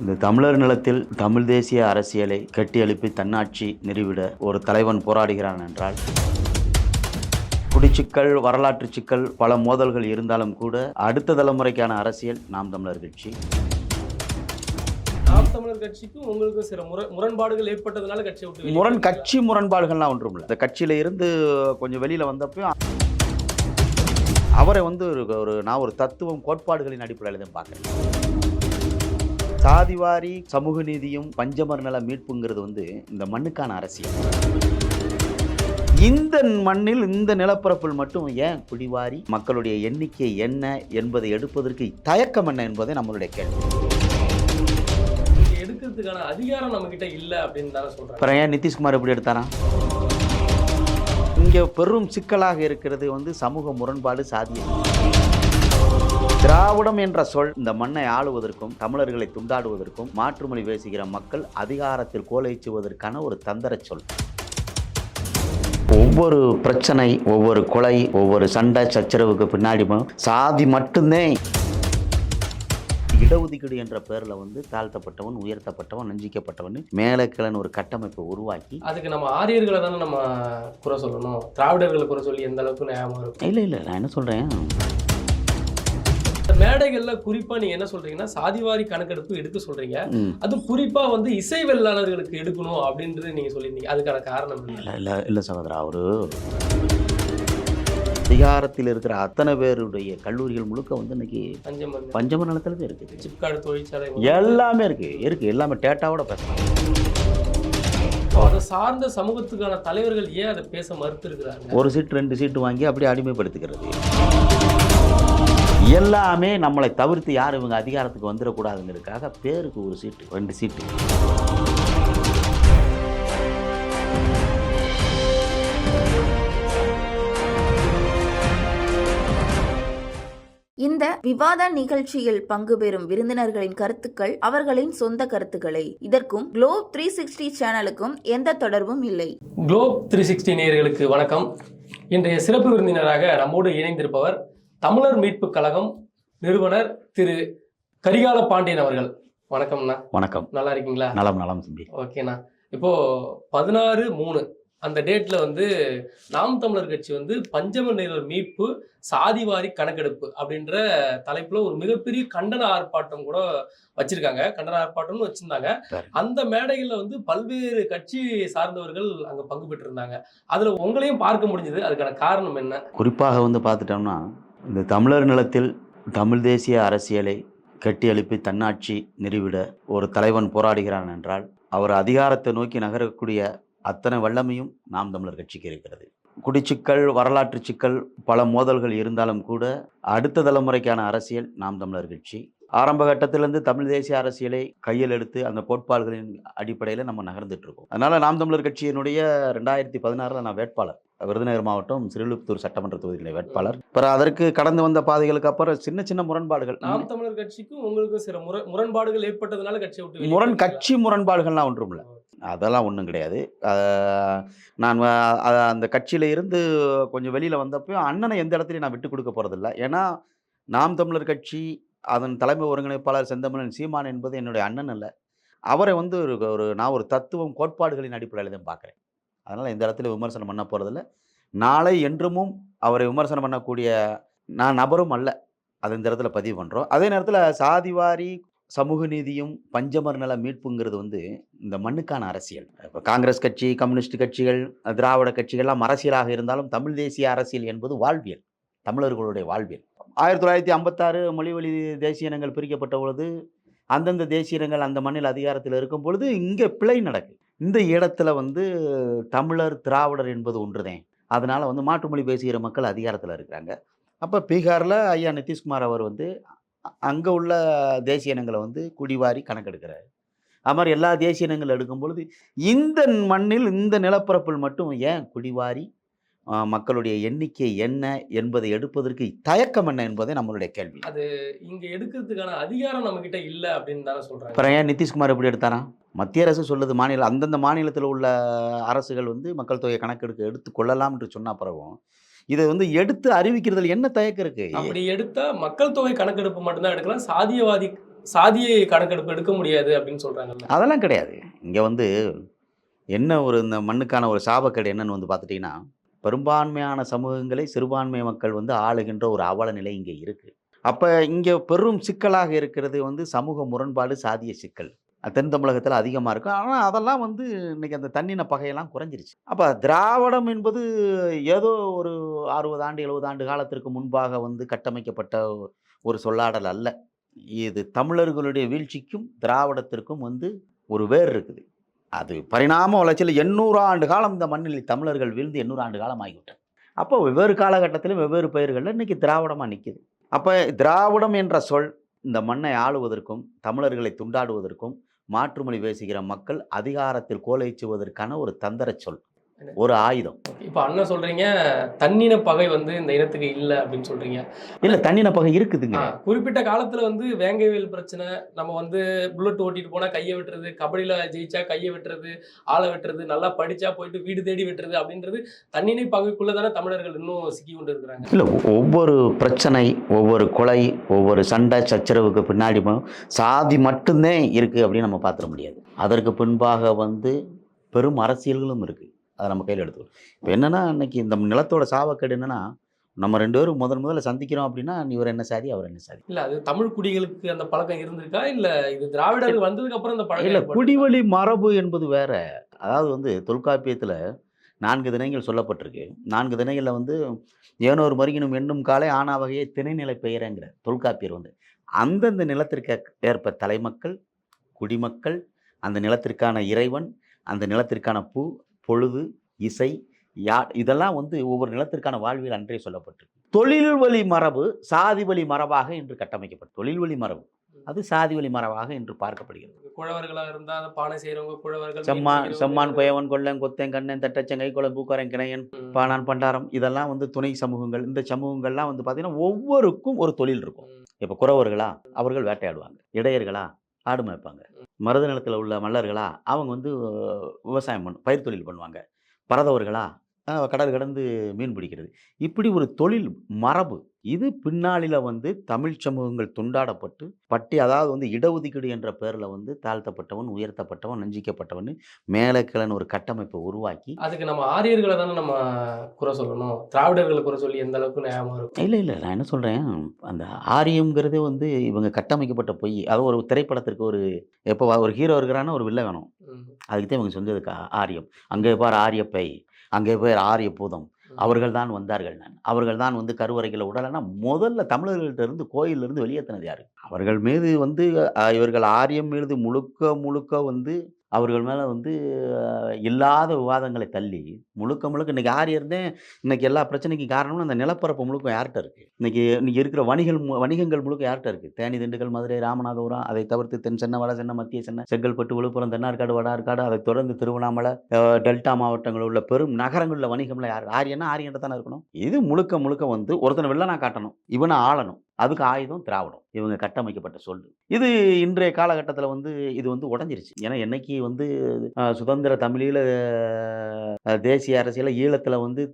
இந்த தமிழர் நிலத்தில் தமிழ் தேசிய அரசியலை கட்டியெழுப்பி தன்னாட்சி நிறுவிட ஒரு தலைவன் போராடுகிறான் என்றால் குடிச்சிக்கல் வரலாற்று சிக்கல் பல மோதல்கள் இருந்தாலும் கூட அடுத்த தலைமுறைக்கான அரசியல் நாம் தமிழர் கட்சி. நாம் தமிழர் கட்சிக்கும் உங்களுக்கும் சில முரண் முரண்பாடுகள் ஏற்பட்டதுனால கட்சியை விட்டு முரண்? கட்சி முரண்பாடுகள்லாம் ஒன்றும் இல்லை. இந்த கட்சியில இருந்து கொஞ்சம் வெளியில வந்தப்போ அவரை வந்து ஒரு ஒரு நான் ஒரு தத்துவம் கோட்பாடுகளின் அடிப்படையில் தான் பார்க்குறேன். சாதிவாரி சமூக நீதியும் பஞ்சமர் நல மீட்புங்கிறது வந்து இந்த மண்ணுக்கான அரசியல். இந்த மண்ணில் இந்த நிலப்பரப்பில் மட்டும் ஏன் குடிவாரி? மக்களுடைய எண்ணிக்கை என்ன என்பதை எடுப்பதற்கு தயக்கம் என்ன என்பதை நம்மளுடைய கேள்வி. எடுக்கிறதுக்கான அதிகாரம் நம்ம கிட்ட இல்ல அப்படின்னு தானே ஏன் நிதிஷ்குமார் எப்படி எடுத்தாரா? இங்கே பெரும் சிக்கலாக இருக்கிறது வந்து சமூக முரண்பாடு சாதியம் திராவிடம் என்ற சொல் இந்த மண்ணை ஆளுவதற்கும் தமிழர்களை துண்டாடுவதற்கும் மாற்றுமொழி பேசுகிற மக்கள் அதிகாரத்தில் கோலைச்சுவதற்கான ஒரு தந்திர சொல். ஒவ்வொரு பிரச்சனை ஒவ்வொரு கொலை ஒவ்வொரு சண்டை சச்சரவுக்கு பின்னாடி சாதி மட்டும்தான். இடஒதுக்கீடு என்ற பேரில் வந்து தாழ்த்தப்பட்டவன் உயர்த்தப்பட்டவன் நஞ்சிக்கப்பட்டவன் மேலே கிழன்னு ஒரு கட்டமைப்பை உருவாக்கி அதுக்கு நம்ம ஆரியர்களை தானே நம்ம குறை சொல்லணும். திராவிடர்களை குறை சொல்லி எந்த அளவுக்கு நியாயமா இருக்கும்? இல்லை இல்லை நான் என்ன சொல்கிறேன் மேடைகள்ல குறிப்பா நீங்க என்ன சொல்றீங்கன்னா சாதிவாரி கணக்கெடுப்பு எடுக்க சொல்றீங்க. அதுவும் குறிப்பா வந்து இசை வெள்ளாளர்களுக்கு எடுக்கணும் அப்படின்றது நீங்க சொல்லியிருந்தீங்க. அதுக்கான காரணம்? இல்லை இல்லை இல்லை சகோதரா அவரு அதிகாரத்தில் இருக்கிற அத்தனை பேருடைய கல்லூரிகள் முழுக்க வந்து இன்னைக்கு பஞ்சம் நிலத்துல. தான் இருக்குது சிப்காடு தொழிற்சாலை எல்லாமே இருக்கு இருக்கு. எல்லாமே டேட்டாவோட பேசலாம். அதை சார்ந்த சமூகத்துக்கான தலைவர்கள் ஏன் அதை பேச மறுத்து இருக்கிறாங்க ஒரு சீட் ரெண்டு சீட்டு வாங்கி அப்படியே அடிமைப்படுத்திக்கிறது. எல்லாமே நம்மளை தவிர்த்து யார் இவங்க அதிகாரத்துக்கு வந்துடக்கூடாதுங்கிறதுக்காக பேருக்கு ஒரு சீட்டு ரெண்டு சீட்டு. இந்த விவாத நிகழ்ச்சியில் பங்கு பெறும் விருந்தினர்களின் கருத்துக்கள் அவர்களின் சொந்த கருத்துக்களை. இதற்கும் குளோப் த்ரீ சிக்ஸ்டி சேனலுக்கும் எந்த தொடர்பும் இல்லை. குளோப் த்ரீ சிக்ஸ்டி நேயர்களுக்கு வணக்கம். இன்றைய சிறப்பு விருந்தினராக நம்மோடு இணைந்திருப்பவர் தமிழர் மீட்புக் கழகம் நிறுவனர் திரு கரிகால பாண்டியன் அவர்கள். வணக்கம்ண்ணா வணக்கம். நல்லா இருக்கீங்களா? நலம் நலம் தம்பி. ஓகேண்ணா இப்போ பதினாறு மூணு அந்த டேட்ல வந்து நாம் தமிழர் கட்சி வந்து பஞ்சம நில மீட்பு சாதிவாரி கணக்கெடுப்பு அப்படின்ற தலைப்புல ஒரு மிகப்பெரிய கண்டன ஆர்ப்பாட்டம் கூட வச்சிருக்காங்க. கண்டன ஆர்ப்பாட்டம்னு வச்சிருந்தாங்க. சரி. அந்த மேடைகள்ல வந்து பல்வேறு கட்சி சார்ந்தவர்கள் அங்க பங்கு பெற்றிருந்தாங்க. அதுல உங்களையும் பார்க்க முடிஞ்சது. அதுக்கான காரணம் என்ன? குறிப்பாக வந்து பார்த்துட்டோம்னா இந்த தமிழர் நிலத்தில் தமிழ் தேசிய அரசியலை கட்டியெழுப்பி தன்னாட்சி நிறுவிட ஒரு தலைவன் போராடுகிறான் என்றால் அவர் அதிகாரத்தை நோக்கி நகரக்கூடிய அத்தனை வல்லமையும் நாம் தமிழர் கட்சிக்கு இருக்கிறது. குடிச்சிக்கல் வரலாற்று சிக்கல் பல மோதல்கள் இருந்தாலும் கூட அடுத்த தலைமுறைக்கான அரசியல் நாம் தமிழர் கட்சி. ஆரம்ப கட்டத்திலிருந்து தமிழ் தேசிய அரசியலை கையில் எடுத்து அந்த கோட்பாடுகளின் அடிப்படையில் நம்ம நகர்ந்துட்டு இருக்கோம். அதனால நாம் தமிழர் கட்சியினுடைய ரெண்டாயிரத்தி பதினாறில் நான் வேட்பாளர். விருதுநகர் மாவட்டம் சிறுவிழுப்புத்தூர் சட்டமன்ற தொகுதியில் வேட்பாளர். அப்புறம் அதற்கு கடந்து வந்த பாதைகளுக்கு அப்புறம் சின்ன சின்ன முரண்பாடுகள். நாம் தமிழர் கட்சிக்கும் உங்களுக்கும் சில முர முரண்பாடுகள் ஏற்பட்டதுனால கட்சியை விட்டு முரண்? கட்சி முரண்பாடுகள்லாம் ஒன்றும் இல்லை அதெல்லாம் ஒன்றும் கிடையாது. நான் அந்த கட்சியில் இருந்து கொஞ்சம் வெளியில் வந்தப்போ அண்ணனை எந்த இடத்துலையும் நான் விட்டு கொடுக்க போகிறதில்ல ஏன்னா நாம் தமிழர் கட்சி அதன் தலைமை ஒருங்கிணைப்பாளர் செந்தமிழன் சீமான் என்பது என்னுடைய அண்ணன் அல்ல. அவரை வந்து ஒரு ஒரு நான் ஒரு தத்துவம் கோட்பாடுகளின் அடிப்படையில் தான் பார்க்குறேன். அதனால் இந்த இடத்துல விமர்சனம் பண்ண போகிறதில்ல நாளை என்றுமும் அவரை விமர்சனம் பண்ணக்கூடிய நான் நபரும் அல்ல. அது இந்த இடத்துல பதிவு பண்ணுறோம் அதே நேரத்தில் சாதிவாரி சமூக நீதியும் பஞ்சமர் நல மீட்புங்கிறது வந்து இந்த மண்ணுக்கான அரசியல். இப்போ காங்கிரஸ் கட்சி கம்யூனிஸ்ட் கட்சிகள் திராவிட கட்சிகள்லாம் அரசியலாக இருந்தாலும் தமிழ் தேசிய அரசியல் என்பது வாழ்வியல். தமிழர்களுடைய வாழ்வியல். ஆயிரத்தி தொள்ளாயிரத்தி ஐம்பத்தாறு மொழிவழி தேசிய இனங்கள் பிரிக்கப்பட்ட பொழுது அந்தந்த தேசிய இனங்கள் அந்த மண்ணில் அதிகாரத்தில் இருக்கும் பொழுது இங்கே பிழை நடக்குது. இந்த இடத்துல வந்து தமிழர் திராவிடர் என்பது ஒன்றுதேன் அதனால் வந்து மாற்று மொழி பேசுகிற மக்கள் அதிகாரத்தில் இருக்கிறாங்க அப்போ பீகாரில் ஐயா நிதிஷ்குமார் அவர் வந்து அங்கே உள்ள தேசிய இனங்களை வந்து குடிவாரி கணக்கெடுக்கிறார். அது மாதிரி எல்லா தேசிய இனங்கள் எடுக்கும் பொழுது இந்த மண்ணில் இந்த நிலப்பரப்பில் மட்டும் ஏன் குடிவாரி மக்களுடைய எண்ணிக்கை என்ன என்பதை எடுப்பதற்கு தயக்கம் என்ன என்பதே நம்மளுடைய கேள்வி. இங்க எடுக்கிறதுக்கான அதிகாரம் நம்ம கிட்ட இல்ல அப்படின்னு தானே அப்புறம் ஏன் நிதிஷ்குமார் எப்படி எடுத்தாரா மத்திய அரசு சொல்லுது மாநில அந்தந்த மாநிலத்தில் உள்ள அரசுகள் வந்து மக்கள் தொகை கணக்கெடுக்க எடுத்து கொள்ளலாம் என்று சொன்ன பிறகும் இதை வந்து எடுத்து அறிவிக்கிறதுல என்ன தயக்கம் இருக்கு? அப்படி எடுத்தா மக்கள் தொகை கணக்கெடுப்பு மட்டும்தான் எடுக்கலாம் சாதியவாதி சாதிய கணக்கெடுப்பு எடுக்க முடியாது அப்படின்னு சொல்றாங்கல்ல. அதெல்லாம் கிடையாது. இங்கே வந்து என்ன ஒரு இந்த மண்ணுக்கான ஒரு சாபக்கேடு என்னன்னு வந்து பார்த்துட்டிங்கன்னா பெரும்பான்மையான சமூகங்களை சிறுபான்மை மக்கள் வந்து ஆளுகின்ற ஒரு அவல நிலை இங்கே இருக்குது அப்போ இங்கே பெரும் சிக்கலாக இருக்கிறது வந்து சமூக முரண்பாடு சாதிய சிக்கல். தென் தமிழகத்தில் அதிகமாக இருக்கும் ஆனால் அதெல்லாம் வந்து இன்னைக்கு அந்த தண்ணின பகையெல்லாம் குறைஞ்சிருச்சு. அப்போ திராவிடம் என்பது ஏதோ ஒரு அறுபது ஆண்டு எழுபது ஆண்டு காலத்திற்கு முன்பாக வந்து கட்டமைக்கப்பட்ட ஒரு சொல்லாடல் அல்ல. இது தமிழர்களுடைய வீழ்ச்சிக்கும் திராவிடத்திற்கும் வந்து ஒரு வேர் இருக்குது. அது பரிணாம வளர்ச்சியில் எண்ணூறு ஆண்டு காலம் இந்த மண்ணில் தமிழர்கள் வீழ்ந்து எண்ணூறு ஆண்டு காலம் ஆகிவிட்டது அப்போ வெவ்வேறு காலகட்டத்திலும் வெவ்வேறு பயிர்களில் இன்னைக்கு திராவிடமாக நிற்கிது அப்போ திராவிடம் என்ற சொல் இந்த மண்ணை ஆளுவதற்கும் தமிழர்களை துண்டாடுவதற்கும் மாற்றுமொழி பேசுகிற மக்கள் அதிகாரத்தில் கோலைச்சுவதற்கான ஒரு தந்திர சொல். ஒரு ஆயுதம். இப்ப அண்ணன் சொல்றீங்க தன்னின பகை வந்து இந்த இனத்துக்கு இல்ல அப்படின்னு சொல்றீங்க. இல்லை தண்ணின பகை இருக்குதுங்க. குறிப்பிட்ட காலத்துல வந்து வேங்கைவேல் பிரச்சனை நம்ம வந்து புல்லட் ஓட்டிட்டு போனா கையை வெட்டுறது கபடியில ஜெயிச்சா கையை வெட்டுறது ஆளை வெட்டுறது நல்லா படிச்சா போயிட்டு வீடு தேடி வெட்டுறது அப்படின்றது தன்னினை பகைக்குள்ள தானே தமிழர்கள் இன்னும் சிக்கி கொண்டு இருக்கிறாங்க. இல்லை ஒவ்வொரு பிரச்சனை ஒவ்வொரு கொலை ஒவ்வொரு சண்டை சச்சரவுக்கு பின்னாடி சாதி மட்டும்தான் இருக்குது அப்படின்னு நம்ம பார்த்துட முடியாது. அதற்கு பின்பாக வந்து பெரும் அரசியல்களும் இருக்குது அதை நம்ம கையில் எடுத்துக்கணும். இப்போ என்னென்னா இன்னைக்கு இந்த நிலத்தோட சாவக்கேடு என்னென்னா நம்ம ரெண்டு பேரும் முதன் முதல்ல சந்திக்கிறோம் அப்படின்னா இவர் என்ன சாதி அவர் என்ன சாதி. இல்ல அது தமிழ் குடிகளுக்கு அந்த பழக்கம் இருந்திருக்கா? இல்ல இது திராவிடர்கள் வந்ததுக்கு அப்புறம் இந்த பழக்கம் இல்லை? குடிவழி மரபு என்பது வேற. அதாவது வந்து தொல்காப்பியத்தில் நான்கு திணைகள் சொல்லப்பட்டிருக்கு. நான்கு திணைகளில் வந்து ஏனோர் மருகினும் எண்ணும் காலை ஆனா வகையை திணைநிலை பெயரங்கிற தொல்காப்பியர் வந்து அந்தந்த நிலத்திற்கு ஏற்ப தலைமக்கள் குடிமக்கள் அந்த நிலத்திற்கான இறைவன் அந்த நிலத்திற்கான பூ பொழுது இசை யா இதெல்லாம் வந்து ஒவ்வொரு நிலத்திற்கான வாழ்வியல் அன்றே சொல்லப்பட்டிருக்கு. தொழில் வழி மரபு சாதி வழி மரபாக இன்று கட்டமைக்கப்பட்டு தொழில் வழி மரபு. அது சாதி வழி மரபாக இன்று பார்க்கப்படுகிறது. குழவர்களா இருந்தா அந்த பானை செய்யறவங்க குழவர்கள் மீன் செம்மான் செம்மான் குயவன் கொல்லன் கொத்தன் கண்ணன் தட்டச்சன் கைக்குளம் பூக்காரன் கிணையன் பானான் பண்டாரம் இதெல்லாம் வந்து துணை சமூகங்கள். இந்த சமூகங்கள்லாம் வந்து பார்த்தீங்கன்னா ஒவ்வொருக்கும் ஒரு தொழில் இருக்கும். இப்போ குறவர்களா அவர்கள் வேட்டையாடுவாங்க. இடையர்களா ஆடு மேய்ப்பாங்க. மருத நிலத்தில் உள்ள மல்லர்களா அவங்க வந்து விவசாயம் பண்ணு பயிர் தொழில் பண்ணுவாங்க. பரதவர்களா கடல் கடந்து மீன் பிடிக்கிறது. இப்படி ஒரு தொழில் மரபு இது பின்னாளில் வந்து தமிழ் சமூகங்கள் துண்டாடப்பட்டு பட்டி அதாவது வந்து இடஒதுக்கீடு என்ற பேரில் வந்து தாழ்த்தப்பட்டவன் உயர்த்தப்பட்டவன் நஞ்சிக்கப்பட்டவன் மேலே கிழன்னு ஒரு கட்டமைப்பை உருவாக்கி அதுக்கு நம்ம ஆரியர்களை தானே நம்ம குறை சொல்லணும்? திராவிடர்களை குறை சொல்லி எந்த அளவுக்கு நியாயமா இருக்கும்? இல்லை இல்லை நான் என்ன சொல்கிறேன் அந்த ஆரியம்ங்கிறதே வந்து இவங்க கட்டமைக்கப்பட்ட பொய். அது ஒரு திரைப்படத்திற்கு ஒரு எப்போ ஒரு ஹீரோ இருக்கிறான்னா ஒரு வில்ல வேணும். அதுக்கு தான் இவங்க சொன்னதுக்கு ஆ- ஆரியம். அங்கே பார் ஆரியப்பை அங்கே பேர் ஆரிய பூதம். அவர்கள் தான் வந்தார்கள் நான். அவர்கள் தான் வந்து கருவறைகளை உடலைன்னா முதல்ல தமிழர்கள்ட்டிருந்து கோயிலிருந்து வெளியேற்றினது யார்? அவர்கள் மீது வந்து இவர்கள் ஆரியம் மீது முழுக்க முழுக்க வந்து அவர்கள் மேலே வந்து இல்லாத விவாதங்களை தள்ளி முழுக்க முழுக்க இன்றைக்கி ஆரியர் தான் இன்னைக்கு எல்லா பிரச்சனைக்கு காரணம்னு அந்த நிலப்பரப்பு முழுக்க யார்கிட்ட இருக்குது இன்றைக்கி இன்றைக்கி இருக்கிற வணிகள் வணிகங்கள் முழுக்க யார்கிட்ட இருக்குது தேனி திண்டுக்கல் மதுரை ராமநாதபுரம் அதை தவிர்த்து தென் சென்னை வட சென்னை மத்திய சென்னை செங்கல்பட்டு விழுப்புரம் தென்னார்காடு வடார்காடு அதை தொடர்ந்து திருவண்ணாமலை டெல்டா மாவட்டங்களில் உள்ள பெரும் நகரங்களில் வணிகம்ல யார்? ஆரியன்னா ஆரியன்ட்டு தானே இருக்கணும். இது முழுக்க முழுக்க வந்து ஒருத்தனை வெள்ளனா காட்டணும். இவனை ஆளணும். அதுக்கு ஆயுதம் திராவிடம். இவங்க கட்டமைக்கப்பட்ட சொல் இது இன்றைய காலகட்டத்தில் வந்து இது வந்து உடஞ்சிருச்சு. ஏன்னா என்னைக்கு வந்து சுதந்திர தமிழீழ தேசிய அரசியல ஈழத்தில் வந்து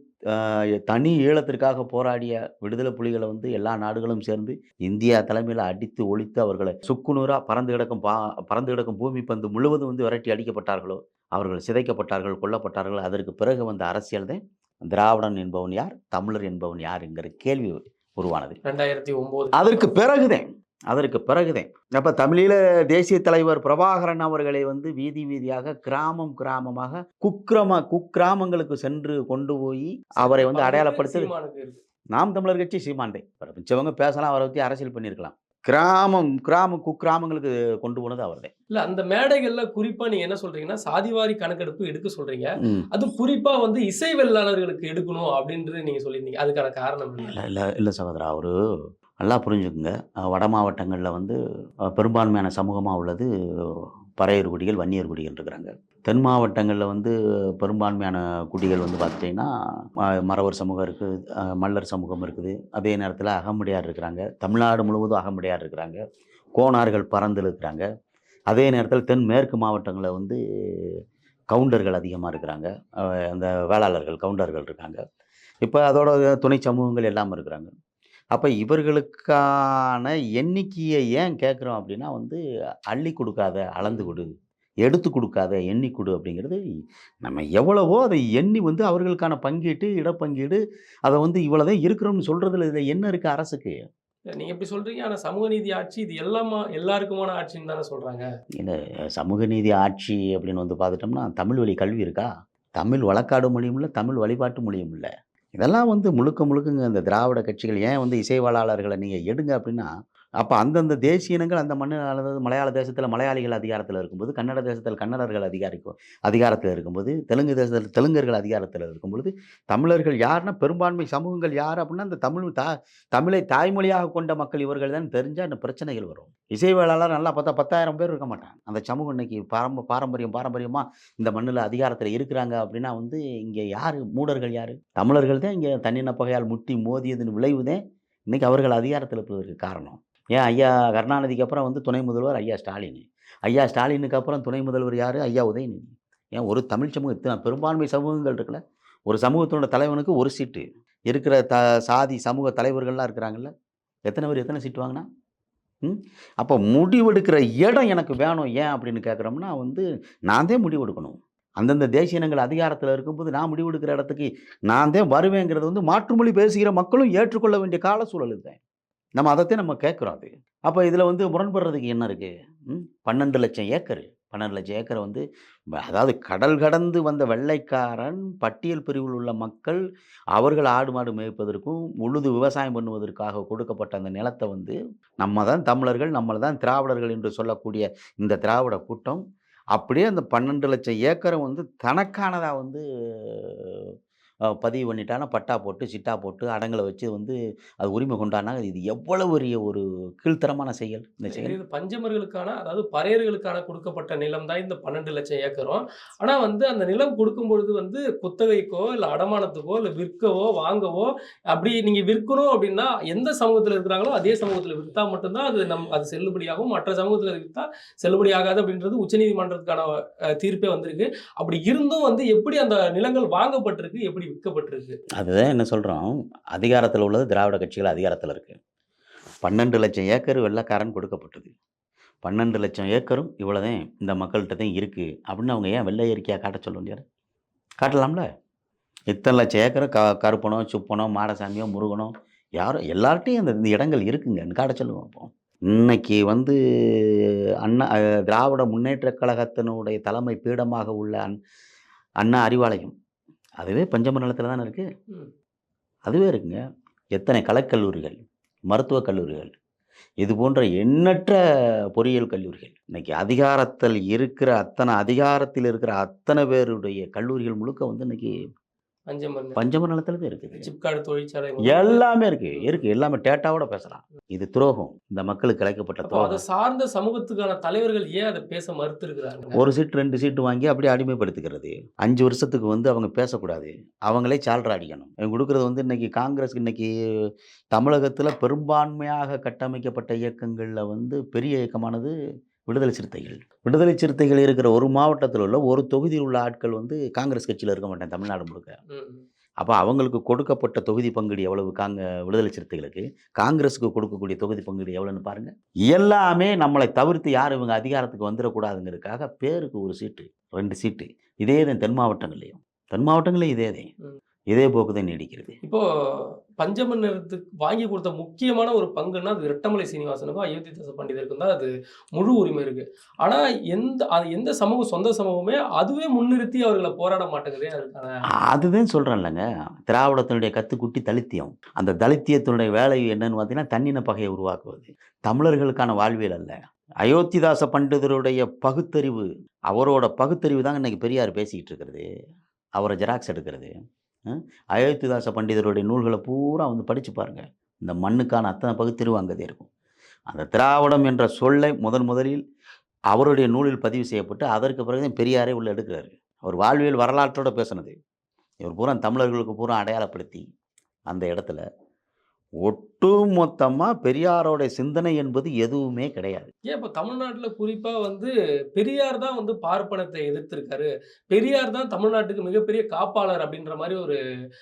தனி ஈழத்திற்காக போராடிய விடுதலை புலிகளை வந்து எல்லா நாடுகளும் சேர்ந்து இந்தியா தலைமையில் அடித்து ஒழித்து அவர்களை சுக்குநூறாக பறந்து கிடக்கும் பா பறந்து கிடக்கும் பூமி பந்து முழுவதும் வந்து விரட்டி அடிக்கப்பட்டார்களோ அவர்கள் சிதைக்கப்பட்டார்கள் கொல்லப்பட்டார்கள். அதற்கு பிறகு வந்த அரசியல் தான் திராவிடன் என்பவன் யார் தமிழர் என்பவன் யார் என்கிற கேள்வி உருவானது. ரெண்டாயிரத்தி ஒன்பது அதற்கு பிறகுதேன் அதற்கு பிறகுதேன் அப்போ தமிழீழ தேசிய தலைவர் பிரபாகரன் அவர்களை வந்து வீதி வீதியாக கிராமம் கிராமமாக குக்கிரம குக்கிராமங்களுக்கு சென்று கொண்டு போய் அவரை வந்து அடையாளப்படுத்த நாம் தமிழர் கட்சி சீமாண்டே மிச்சவங்க பேசலாம் அவரை பற்றி அரசியல் பண்ணியிருக்கலாம். கிராமம் கிராமம் குக்கிராமங்களுக்கு கொண்டு போனது அவர்தான் இல்ல அந்த மேடைகள்ல குறிப்பா நீங்க என்ன சொல்றீங்கன்னா சாதிவாரி கணக்கெடுப்பு எடுக்க சொல்றீங்க. அது குறிப்பா வந்து இசை வெள்ளாளர்களுக்கு எடுக்கணும் அப்படின்றது நீங்க சொல்லியிருந்தீங்க. அதுக்கான காரணம்? இல்லை இல்லை இல்லை சகோதரா அவர் நல்லா புரிஞ்சுக்குங்க. வட மாவட்டங்களில் வந்து பெரும்பான்மையான சமூகமாக உள்ளது பறையர் குடிகள் வன்னியர் குடிகள் இருக்கிறாங்க. தென் மாவட்டங்களில் வந்து பெரும்பான்மையான குடிகள் வந்து பார்த்துட்டிங்கன்னா ம- மறவர் சமூகம் இருக்குது மல்லர் சமூகம் இருக்குது. அதே நேரத்தில் அகமுடியார் இருக்கிறாங்க. தமிழ்நாடு முழுவதும் அகமுடியார் இருக்கிறாங்க. கோணார்கள் பறந்து இருக்கிறாங்க. அதே நேரத்தில் தென் மேற்கு மாவட்டங்களில் வந்து கவுண்டர்கள் அதிகமாக இருக்கிறாங்க. அந்த வேளாளர்கள் கவுண்டர்கள் இருக்காங்க. இப்போ அதோட துணை சமூகங்கள் எல்லாம் இருக்கிறாங்க. அப்போ இவர்களுக்கான எண்ணிக்கையை ஏன் கேட்குறோம் அப்படின்னா வந்து அள்ளி கொடுக்காத அளந்து கொடு. எடுத்து கொடுக்காத எண்ணி கொடு அப்படிங்கிறது நம்ம எவ்வளவோ அதை எண்ணி வந்து அவர்களுக்கான பங்கீட்டு இடப்பங்கீடு அதை வந்து இவ்வளோதான் இருக்கிறோம்னு சொல்கிறதுல இதில் என்ன இருக்குது அரசுக்கு? நீங்க இப்படி சொல்றீங்க. ஆனா சமூக நீதி ஆட்சி இது எல்லாமா எல்லாருக்குமான ஆட்சின்னு தானே சொல்றாங்க. இந்த சமூக நீதி ஆட்சி அப்படின்னு வந்து பார்த்துட்டோம்னா தமிழ் வழி கல்வி இருக்கா? தமிழ் வழக்காடு மொழியும் இல்லை தமிழ் வழிபாட்டு மொழியும் இல்லை? இதெல்லாம் வந்து முழுக்க முழுக்கங்க இந்த திராவிட கட்சிகள் ஏன் வந்து இசைவாளர்களை நீங்கள் எடுங்க அப்படின்னா அப்போ அந்தந்த தேசிய இனங்கள் அந்த மண்ணு அல்லது மலையாள தேசத்தில் மலையாளிகள் அதிகாரத்தில் இருக்கும்போது கன்னட தேசத்தில் கன்னடர்கள் அதிகாரிக்கும் அதிகாரத்தில் இருக்கும்போது தெலுங்கு தேசத்தில் தெலுங்கர்கள் அதிகாரத்தில் இருக்கும்பொழுது தமிழர்கள் யாருன்னா பெரும்பான்மை சமூகங்கள் யார் அப்படின்னா அந்த தமிழ் தா தமிழை தாய்மொழியாக கொண்ட மக்கள் இவர்கள் தான் தெரிஞ்சால் அந்த பிரச்சனைகள் வரும். இசைவேளாளர் நல்லா பார்த்தா பத்தாயிரம் பேர் இருக்க மாட்டாங்க. அந்த சமூகம் இன்னைக்கு பாரம்ப பாரம்பரியம் பாரம்பரியமாக இந்த மண்ணில் அதிகாரத்தில் இருக்கிறாங்க அப்படின்னா வந்து இங்கே யார்? மூடர்கள் யார்? தமிழர்கள் தான் இங்கே தன்னினப்பகையால் முட்டி மோதியதன் விளைவுதான் இன்னைக்கு அவர்கள் அதிகாரத்தில் இருப்பதற்கு காரணம். ஏன் ஐயா கருணாநிதிக்கு அப்புறம் வந்து துணை முதல்வர் ஐயா ஸ்டாலின்? ஐயா ஸ்டாலினுக்கு அப்புறம் துணை முதல்வர் யார்? ஐயா உதயநிதி. ஏன் ஒரு தமிழ் சமூகம் இத்தனை பெரும்பான்மை சமூகங்கள் இருக்குல்ல? ஒரு சமூகத்தோட தலைவனுக்கு ஒரு சீட்டு. இருக்கிற த சாதி சமூக தலைவர்கள்லாம் இருக்கிறாங்கல்ல? எத்தனை பேர் எத்தனை சீட்டு வாங்கினா? ம்? அப்போ முடிவெடுக்கிற இடம் எனக்கு வேணும். ஏன் அப்படின்னு கேட்குறோம்னா வந்து நான் தான் முடிவெடுக்கணும். அந்தந்த தேசிய இனங்கள் அதிகாரத்தில் இருக்கும்போது நான் முடிவெடுக்கிற இடத்துக்கு நான் தான் வருவேங்கிறது வந்து மாற்றுமொழி பேசுகிற மக்களும் ஏற்றுக்கொள்ள வேண்டிய கால சூழல் இதுதான். நம்ம அதைத்தான் நம்ம கேட்குறோம் அது. அப்போ இதில் வந்து முரண்படுறதுக்கு என்ன இருக்குது பன்னெண்டு லட்சம் ஏக்கர். பன்னெண்டு லட்சம் ஏக்கரை வந்து அதாவது கடல் கடந்து வந்த வெள்ளைக்காரன் பட்டியல் பிரிவில் உள்ள மக்கள் அவர்கள் ஆடு மாடு மேய்ப்பதற்கும் உழுது விவசாயம் பண்ணுவதற்காக கொடுக்கப்பட்ட அந்த நிலத்தை வந்து நம்ம தான் தமிழர்கள் நம்மளை தான் திராவிடர்கள் என்று சொல்லக்கூடிய இந்த திராவிட கூட்டம் அப்படியே அந்த பன்னெண்டு லட்சம் ஏக்கரை வந்து தனக்கானதாக வந்து பதிவு பண்ணிட்டானா பட்டா போட்டு சிட்டா போட்டு அடங்கலை வச்சு வந்து அது உரிமை கொண்டாடினாங்க. இது எவ்வளவு பெரிய ஒரு கீழ்த்தரமான செயல் இந்த செயல். இது பஞ்சமர்களுக்கான அதாவது பறையர்களுக்கான கொடுக்கப்பட்ட நிலம் தான் இந்த பன்னெண்டு லட்சம் ஏக்கரும். ஆனா வந்து அந்த நிலம் கொடுக்கும் பொழுது வந்து குத்தகைக்கோ இல்ல அடமானத்துக்கோ இல்ல விற்கவோ வாங்கவோ அப்படி நீங்க விற்கணும் அப்படின்னா எந்த சமூகத்துல இருக்கிறாங்களோ அதே சமூகத்துல விற்றா மட்டும்தான் அது நம் அது செல்லுபடியாகும் மற்ற சமூகத்துல விற்றா செல்லுபடியாகாது அப்படின்றது உச்சநீதிமன்றத்துக்கான தீர்ப்பே வந்திருக்கு. அப்படி இருந்தும் வந்து எப்படி அந்த நிலங்கள் வாங்கப்பட்டிருக்கு எப்படி விற்கப்பட்டிருக்கு. அதுதான் என்ன சொல்கிறோம் அதிகாரத்தில் உள்ளது திராவிட கட்சிகள் அதிகாரத்தில் இருக்குது பன்னெண்டு லட்சம் ஏக்கர் வெள்ளக்காரன் கொடுக்கப்பட்டது. பன்னெண்டு லட்சம் ஏக்கரும் இவ்வளோதான் இந்த மக்கள்கிட்ட தான் இருக்குது அப்படின்னு அவங்க ஏன் வெள்ளை அறிக்கையாக காட்ட சொல்ல முடியாது? காட்டலாம்ல. இத்தனை லட்சம் ஏக்கரை க கருப்பனோ சுப்பனோ மாடசாமியோ முருகனோ யாரோ எல்லார்ட்டையும் அந்த இந்த இடங்கள் இருக்குங்கன்னு காட்ட சொல்லுவோம் அப்போ. இன்னைக்கு வந்து அண்ணா திராவிட முன்னேற்ற கழகத்தினுடைய தலைமை பீடமாக உள்ள அண் அண்ணா அறிவாலயம். அதுவே பஞ்சம நிலத்தில் தானே இருக்குது. அதுவே இருக்குங்க. எத்தனை கலைக்கல்லூரிகள் மருத்துவக் கல்லூரிகள் இது போன்ற எண்ணற்ற பொறியியல் கல்லூரிகள். இன்னைக்கு அதிகாரத்தில் இருக்கிற அத்தனை அதிகாரத்தில் இருக்கிற அத்தனை பேருடைய கல்லூரிகள் முழுக்க வந்து இன்னைக்கு பஞ்சமர் பஞ்சம நிலத்துல இருக்குது சிப்காடு தொழிற்சாலை எல்லாமே இருக்கு. இருக்கு. எல்லாமே டேட்டாவோட பேசலாம். இது துரோகம். இந்த மக்களுக்கு கிடைக்கப்பட்ட அப்போ அதை துரோகம் சார்ந்த சமூகத்துக்கான தலைவர்கள் ஏன் அதை பேச மறுத்து இருக்கிறாங்க ஒரு சீட்டு ரெண்டு சீட்டு வாங்கி அப்படியே அடிமைப்படுத்திக்கிறது. அஞ்சு வருஷத்துக்கு வந்து அவங்க பேசக்கூடாது. அவங்களே சால்ரா அடிக்கணும். இவங்க கொடுக்குறது வந்து இன்னைக்கு காங்கிரஸ் இன்னைக்கு தமிழகத்தில் பெரும்பான்மையாக கட்டமைக்கப்பட்ட இயக்கங்களில் வந்து பெரிய இயக்கமானது விடுதலை சிறுத்தைகள். விடுதலை சிறுத்தைகள் இருக்கிற ஒரு மாவட்டத்தில் உள்ள ஒரு தொகுதியில் உள்ள ஆட்கள் வந்து காங்கிரஸ் கட்சியில் இருக்க மாட்டேன் தமிழ்நாடு முழுக்க. அப்போ அவங்களுக்கு கொடுக்கப்பட்ட தொகுதி பங்கீடு எவ்வளவு? காங்க விடுதலை சிறுத்தைகளுக்கு. காங்கிரஸுக்கு கொடுக்கக்கூடிய தொகுதி பங்கீடு எவ்வளோன்னு பாருங்கள் எல்லாமே நம்மளை தவிர்த்து யார் இவங்க அதிகாரத்துக்கு வந்துடக்கூடாதுங்கிறதுக்காக பேருக்கு ஒரு சீட்டு ரெண்டு சீட்டு. இதே தான் தென் மாவட்டங்கள்லையும். தென் மாவட்டங்களையும் இதே தான். இதே போக்கு தான் நீடிக்கிறது. இப்போ நிறத்துக்கு வாங்கி கொடுத்த முக்கியமான ஒரு பங்குன்னா அது இரட்டமலை சீனிவாசனுக்கும் அயோத்திதாச பண்டிதருக்கும் தான் அது முழு உரிமை இருக்கு. ஆனா எந்த அது எந்த சமூகம் சொந்த சமூகமே அதுவே முன்னிறுத்தி அவர்களை போராட மாட்டேங்குதே அதுக்கான அதுதான் சொல்கிறேன்லங்க திராவிடத்தினுடைய கத்துக்குட்டி தலித்தியம். அந்த தலித்தியத்தினுடைய வேலை என்னன்னு பார்த்தீங்கன்னா தன்னின பகையை உருவாக்குவது. தமிழர்களுக்கான வாழ்வியல் அல்ல. அயோத்திதாச பண்டிதருடைய பகுத்தறிவு அவரோட பகுத்தறிவு தாங்க இன்னைக்கு பெரியார் பேசிக்கிட்டு இருக்கிறது. அவரை ஜெராக்ஸ் எடுக்கிறது? அயோத்திதாச பண்டிதருடைய நூல்களை பூரா வந்து படித்து பாருங்கள் இந்த மண்ணுக்கான அத்தனை பகுத்தறிவு அங்கதே இருக்கும். அந்த திராவிடம் என்ற சொல்லை முதன் முதலில் அவருடைய நூலில் பதிவு செய்யப்பட்டு அதற்கு பிறகு பெரியாரே உள்ள எடுக்கிறாரு. அவர் வாழ்வியல் வரலாற்றோடு பேசினது. இவர் பூரா தமிழர்களுக்கு பூரா அடையாளப்படுத்தி அந்த இடத்துல ஒட்டுமொத்தமா பெரியாரோட சிந்தனை என்பது எதுவுமே கிடையாது. ஏன் இப்ப தமிழ்நாட்டுல குறிப்பா வந்து பெரியார் தான் வந்து பார்ப்பனத்தை எதிர்த்திருக்காரு. பெரியார் தான் தமிழ்நாட்டுக்கு மிகப்பெரிய காப்பாளர் அப்படின்ற மாரி ஒரு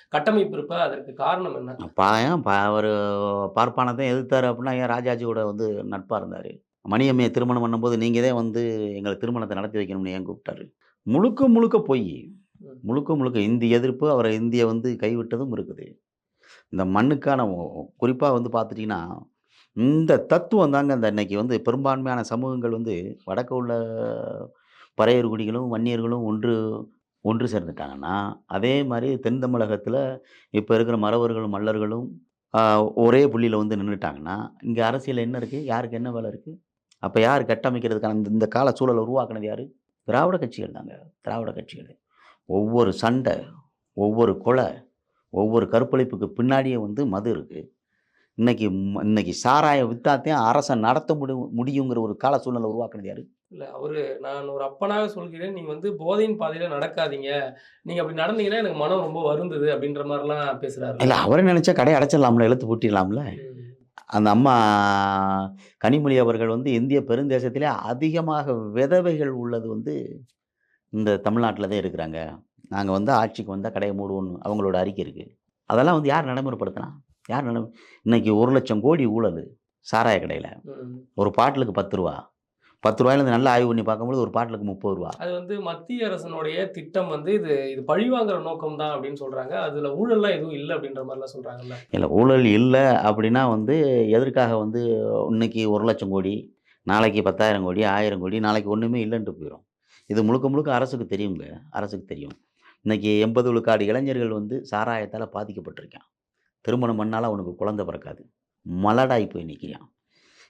கட்டமைப்பு இருப்ப அதற்கு காரணம் என்ன? பா ஏன் ப அவரு பார்ப்பானத்த எதிர்த்தாரு அப்டின்னா, ஏன் ராஜாஜியோட வந்து நட்பா இருந்தாரு? மணியம்மைய திருமணம் பண்ணும்போது, நீங்க தான் வந்து எங்கள திருமணத்த நடத்தி வைக்கணும்னு ஏன் கூப்பிட்டாரு? முழுக்க முழுக்க பொய். முழுக்க முழுக்க இந்தி எதிர்ப்பு, அவர இந்திய வந்து கைவிட்டதும் இருக்குது. இந்த மண்ணுக்கான குறிப்பாக வந்து பார்த்துட்டிங்கன்னா இந்த தத்துவம் தாங்க இந்த இன்னைக்கு வந்து பெரும்பான்மையான சமூகங்கள் வந்து வடக்கு உள்ள பறையர் குடிகளும், வன்னியர்களும் ஒன்று ஒன்று சேர்ந்துட்டாங்கன்னா, அதே மாதிரி தென் தமிழகத்தில் இப்போ இருக்கிற மறவர்களும், மல்லர்களும் ஒரே புள்ளியில் வந்து நின்றுட்டாங்கன்னா இங்கே அரசியல் என்ன இருக்குது யாருக்கு என்ன வேலை இருக்குது அப்போ யார் கட்டமைக்கிறதுக்கான இந்த கால சூழலை உருவாக்குனது யார் திராவிட கட்சிகள் தாங்க. திராவிட கட்சிகள். ஒவ்வொரு சண்டை, ஒவ்வொரு கொலை, ஒவ்வொரு கற்பழிப்புக்கு பின்னாடியே வந்து மது இருக்கு. இன்னைக்கு ம் இன்னைக்கு சாராயம் வித்தாத்தான் அரச நடத்த முடி முடியுங்கிற ஒரு கால சூழ்நிலை உருவாக்குனது யாரு? இல்ல அவரு நான் ஒரு அப்பனாக சொல்கிறேன். நீங்க வந்து போதையின் பாதையில நடக்காதீங்க. நீங்க அப்படி நடந்தீங்கன்னா எனக்கு மனம் ரொம்ப வருந்துது அப்படின்ற மாரிலாம் பேசுறாருல்ல. இல்ல அவரே நெனச்சா கடைய அடைச்சிடலாம்ல, இழுத்து பூட்டிடலாம்ல. அந்த அம்மா கனிமொழி அவர்கள் வந்து இந்திய பெருந்தேசத்திலே அதிகமாக விதவைகள் உள்ளது வந்து இந்த தமிழ்நாட்டில தான் இருக்கிறாங்க. நாங்க வந்து ஆட்சிக்கு வந்தா கடைய மூடுவோம்னு அவங்களோட அறிக்கை இருக்கு. அதெல்லாம் வந்து யார் நடைமுறைப்படுத்துனா? யார் நட இன்னைக்கு 1,00,000 கோடி ஊழலு சாராய கடையில. ஒரு பாட்டிலுக்கு ரூ. 10 ரூ. 10 ரூவாயிலேருந்து நல்லா ஆய்வு பண்ணி பார்க்கும்போது ஒரு பாட்டிலுக்கு ரூ. 30 அது வந்து மத்திய அரசினுடைய திட்டம் வந்து இது இது பழிவாங்குற நோக்கம் தான் அப்படின்னு சொல்றாங்க. அதுல ஊழல்லாம் எதுவும் இல்ல அப்படின்ற மாரிலாம் சொல்றாங்கல்ல. இல்ல ஊழல் இல்ல அப்படின்னா வந்து எதற்காக வந்து இன்னைக்கு 1,00,000 கோடி, நாளைக்கு 10,000 கோடி, 1000 கோடி, நாளைக்கு ஒண்ணுமே இல்லன்ட்டு போயிரும். இது முழுக்க முழுக்க அரசுக்கு தெரியுங்க. அரசுக்கு தெரியும். இன்னைக்கு 80 விழுக்காடு இளைஞர்கள் வந்து சாராயத்தால் பாதிக்கப்பட்டிருக்கான். திருமணம் பண்ணால் அவனுக்கு குழந்தை பிறக்காது. மலடாய் போய் நிற்கிறான்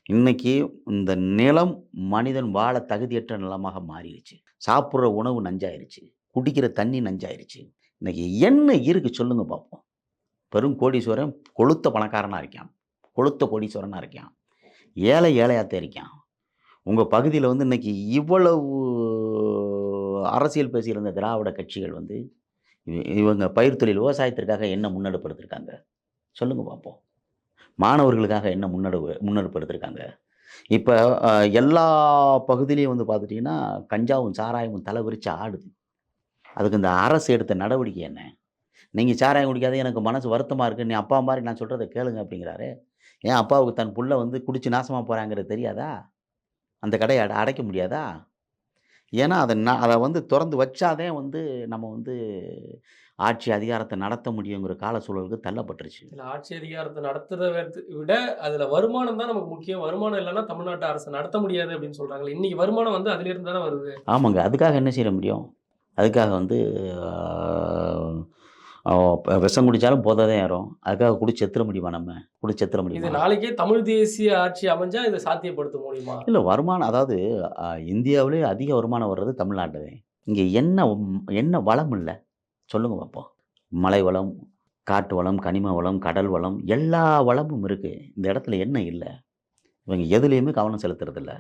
இன்னைக்கு இந்த நிலம் மனிதன் வாழ தகுதியற்ற நிலமாக மாறிடுச்சு சாப்பிட்ற உணவு நஞ்சாயிருச்சு. குடிக்கிற தண்ணி நஞ்சாயிருச்சு. இன்னைக்கு என்ன இருக்கு சொல்லுங்க பார்ப்போம். பெரும் கோடீஸ்வரன் கொளுத்த பணக்காரனாக இருக்கான். கொளுத்த கோடீஸ்வரனாக இருக்கான். ஏழை ஏழையாத்த இருக்கான். உங்கள் பகுதியில் வந்து இன்னைக்கு இவ்வளவு அரசியல் பேசியிருந்த திராவிட கட்சிகள் வந்து இவங்க பயிர் தொழில் விவசாயத்திற்காக என்ன முன்னெடுப்பு எடுத்திருக்காங்க? சொல்லுங்கள் பார்ப்போம். மாணவர்களுக்காக என்ன முன்னெடுப்பு முன்னெடுப்பு எடுத்திருக்காங்க? இப்போ எல்லா பகுதியிலையும் வந்து பார்த்துட்டிங்கன்னா கஞ்சாவும், சாராயமும் தலை விரித்து ஆடுது. அதுக்கு இந்த அரசு எடுத்த நடவடிக்கை என்ன? நீங்கள் சாராயம் குடிக்காத எனக்கு மனசு வருத்தமாக இருக்குது நீ அப்பா மாதிரி நான் சொல்கிறத கேளுங்க அப்படிங்கிறாரு ஏன் அப்பாவுக்கு தன் புள்ள வந்து குடிச்சு நாசமாக போகிறாங்கிறது தெரியாதா? அந்த கடையை அடைக்க முடியாதா? ஏன்னா அத ந அத வந்து தொறந்து வச்சாதான் வந்து நம்ம வந்து ஆட்சி அதிகாரத்த நடத்த முடியுங்கிற கால சூழலுக்கு தள்ளப்பட்டுருச்சு. இல்ல ஆட்சி அதிகாரத்த நடத்துறத விட அதுல வருமானம் தான் நமக்கு முக்கியம். வருமானம் இல்லன்னா தமிழ்நாட்டு அரசு நடத்த முடியாது அப்படின்னு சொல்றாங்கல்ல. இன்னைக்கு வருமானம் வந்து அதிலிருந்து தானே வருது. ஆமாங்க. அதுக்காக என்ன செய்ய முடியும்? அதுக்காக வந்து விஷம் குடிச்சாலும் போதை தான் ஏறும். அதுக்காக குடிச்சு செத்துற முடியுமா நம்ம? குடிச்சு செத்துற இது முடியுமா? நாளைக்கே தமிழ் தேசிய ஆட்சி அமைஞ்சா இத சாத்தியப்படுத்த முடியுமா? இல்ல வருமானம் அதாவது அ இந்தியாவிலேயே அதிக வருமானம் வர்றது தமிழ்நாட்டுல தான். இங்க என்ன என்ன வளம் இல்ல? சொல்லுங்க பார்ப்போம். மலை வளம், காட்டு வளம், கனிம வளம், கடல் வளம் எல்லா வளமும் இருக்கு. இந்த இடத்துல என்ன இல்ல? இவங்க எதுலயுமே கவனம் செலுத்துறதில்ல.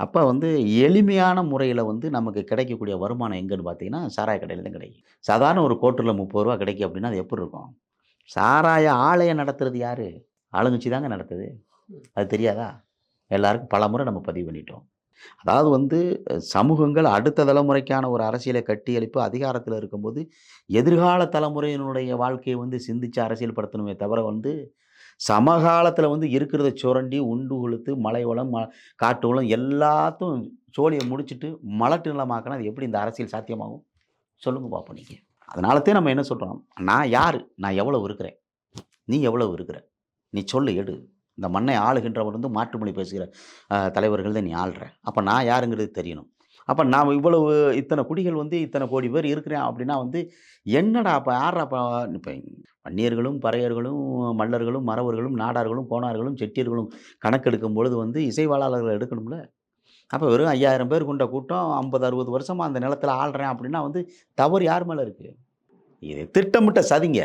அப்போ வந்து எளிமையான முறையில் வந்து நமக்கு கிடைக்கக்கூடிய வருமானம் எங்கன்னு பார்த்தீங்கன்னா, சாராய கடையில் தான் கிடைக்கும். சாதாரண ஒரு கோட்டரில் முப்பது ரூபா கிடைக்கும் அப்படின்னா, அது எப்படி இருக்கும்? சாராய ஆலயம் நடத்துறது யாரு? ஆளுங்கட்சி தாங்க நடத்துது. அது தெரியாதா? எல்லாருக்கும் பலமுறை நம்ம பதிவு பண்ணிட்டோம். அதாவது வந்து சமூகங்கள் அடுத்த தலைமுறைக்கான ஒரு அரசியலை கட்டியெழுப்பி அதிகாரத்தில் இருக்கும்போது, எதிர்கால தலைமுறையினுடைய வாழ்க்கையை வந்து சிந்திச்சு அரசியல் படுத்தணுமே தவிர வந்து, சமகாலத்தில் வந்து இருக்கிறத சுரண்டி, உண்டு கொளுத்து மலை வளம், ம காட்டு வளம் எல்லாத்தையும் சோழியை முடிச்சுட்டு மலட்டு நிலமாக்கினா அது எப்படி இந்த அரசியல் சாத்தியமாகும்? சொல்லுங்க பார்ப்போம் நீங்க. அதனாலத்தே நம்ம என்ன சொல்கிறோம் நான் யார் நான் எவ்வளோ இருக்கிறேன்? நீ எவ்வளவு இருக்கிற? நீ சொல்லு எடு. இந்த மண்ணை ஆளுகின்றவர் வந்து மாற்றுமொழி பேசுகிற தலைவர்கள் தான் நீ ஆள்ற. அப்போ நான் யாருங்கிறது தெரியணும். அப்ப நாம இவ்வளவு இத்தன குடிகள் வந்து இத்தன கோடி பேர் இருக்கிறேன் அப்படின்னா வந்து, என்னடா அப்ப அப்ப இப்ப வன்னியர்களும், பறையர்களும், மல்லர்களும், மறவர்களும், நாடார்களும், கோனார்களும், செட்டியர்களும் கணக்கெடுக்கும் பொழுது வந்து இசைவாழாளர்கள எடுக்கணும்ல. அப்ப வெறும் 5000 பேர் கொண்ட கூட்டம் 50, 60 வருஷமா அந்த நிலத்துல ஆள்றேன் அப்படின்னா வந்து தவறு யார் மேல இருக்கு? இது திட்டமிட்ட சதிங்க.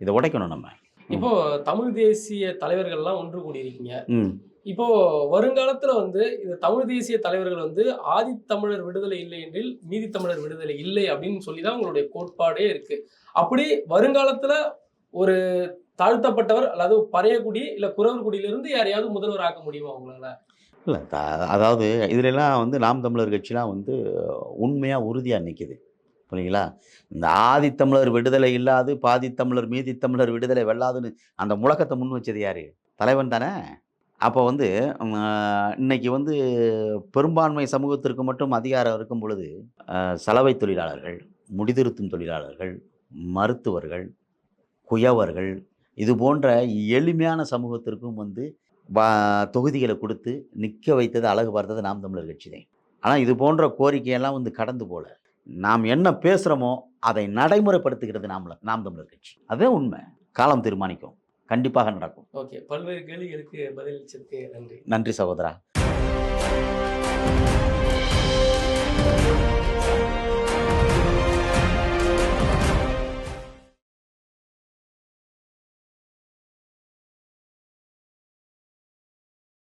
இத உடைக்கணும் நம்ம. இப்போ தமிழ் தேசிய தலைவர்கள்லாம் ஒன்று கூடியிருக்கீங்க. ம். இப்போ வருங்காலத்துல வந்து இந்த தமிழ் தேசிய தலைவர்கள் வந்து ஆதித்தமிழர் விடுதலை இல்லை என்றில் மீதி தமிழர் விடுதலை இல்லை அப்படின்னு சொல்லி தான் உங்களுடைய கோட்பாடே இருக்கு. அப்படி வருங்காலத்துல ஒரு தாழ்த்தப்பட்டவர் அல்லது பறையக்குடி இல்ல குறவர் குடியிலிருந்து யாரையாவது முதல்வர் ஆக்க முடியுமா உங்களால? இல்லை அதாவது இதுலலாம் வந்து நாம் தமிழர் கட்சிலாம் வந்து உண்மையாக உறுதியாக நிற்கிது புரியுங்களா இந்த ஆதித்தமிழர் விடுதலை இல்லாது பாதித்தமிழர் மீதித்தமிழர் விடுதலை வெல்லாதுன்னு அந்த முழக்கத்தை முன் வச்சது யார்? தலைவன் தானே? அப்போ வந்து இன்னைக்கு வந்து பெரும்பான்மை சமூகத்திற்கு மட்டும் அதிகாரம் இருக்கும் பொழுது சலவை தொழிலாளர்கள் முடிதிருத்தும் தொழிலாளர்கள் மருத்துவர்கள் குயவர்கள் இது போன்ற எளிமையான சமூகத்திற்கும் வந்து தொகுதிகளை கொடுத்து நிற்க வைத்தது அழகு பார்த்தது நாம் தமிழர் கட்சி தான். ஆனால் இது போன்ற கோரிக்கையெல்லாம் வந்து கடந்து போல. நாம் என்ன பேசுகிறோமோ அதை நடைமுறைப்படுத்துகிறது நாம் நாம் தமிழர் கட்சி. அதே உண்மை. காலம் தீர்மானிக்கும். கண்டிப்பாக நடக்கும். ஓகே பல்வேறு கேள்விகளுக்கு பதிலளிச்சதுக்கு நன்றி. நன்றி சகோதரா.